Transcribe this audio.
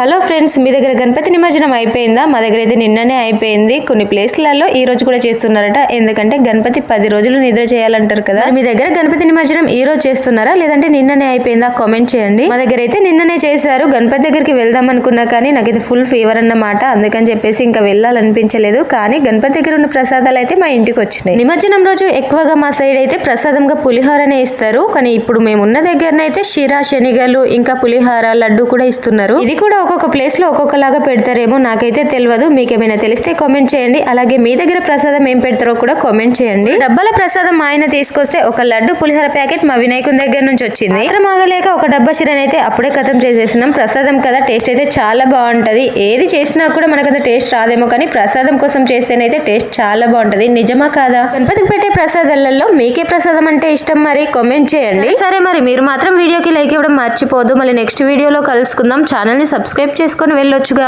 Hello friends మీ దగ్గర గణపతి నిమజ్జనం అయిపోయిందా? మా దగ్గర అయితే నిన్ననే అయిపోయింది. కొన్ని ప్లేస్లలో ఈ రోజు కూడా చేస్తున్నారట. ఎందుకంటే గణపతి పది రోజులు నిద్ర చేయాలంటారు కదా. మీ దగ్గర గణపతి నిమజ్జనం ఈ రోజు చేస్తున్నారా? లేదంటే నిన్ననే అయిపోయిందా? కామెంట్ చేయండి. మా దగ్గర అయితే నిన్ననే చేశారు. గణపతి దగ్గరికి వెళ్దాం అనుకున్నా కానీ నాకైతే ఫుల్ ఫీవర్ అన్నమాట. అందుకని చెప్పేసి ఇంకా వెళ్ళాలనిపించలేదు. కానీ గణపతి దగ్గర ఉన్న ప్రసాదాలు అయితే మా ఇంటికి వచ్చినాయి. నిమజ్జనం రోజు ఎక్కువగా మా సైడ్ అయితే ప్రసాదంగా పులిహోరనే ఇస్తారు. కానీ ఇప్పుడు మేము ఉన్న దగ్గరనైతే షిరా శనిగలు ఇంకా పులిహోర లడ్డు కూడా ఇస్తున్నారు. ఇది కూడా ఒక్కొక్క ప్లేస్లో ఒక్కొక్కలాగా పెడతారేమో నాకైతే తెలియదు మీకేమైనా తెలిస్తే కామెంట్ చేయండి. అలాగే మీ దగ్గర ప్రసాదం ఏం పెడతారో కూడా కామెంట్ చేయండి. డబ్బాల ప్రసాదం మా ఆయన తీసుకొస్తే ఒక లడ్డు పులిహోర ప్యాకెట్ మా వినాయకుని దగ్గర నుంచి వచ్చింది. ఆగలేక ఒక డబ్బా చిరన్ అయితే అప్పుడే కథం చేసేసినాం. ప్రసాదం కదా టేస్ట్ అయితే చాలా బాగుంటుంది. ఏది చేసినా కూడా మనకంత టేస్ట్ రాదేమో కానీ ప్రసాదం కోసం చేస్తేనైతే టేస్ట్ చాలా బాగుంటుంది. నిజమా కాదా? గణపతికి పెట్టే ప్రసాదాలలో మీకే ప్రసాదం అంటే ఇష్టం మరి? కామెంట్ చేయండి. సరే మరి మీరు మాత్రం వీడియోకి లైక్ ఇవ్వడం మర్చిపోదు. మళ్ళీ నెక్స్ట్ వీడియోలో కలుసుకుందాం. ఛానల్ని సబ్స్క్రైబ్ సబ్స్క్రైబ్ చేసుకొని వెళ్ళొచ్చుగా.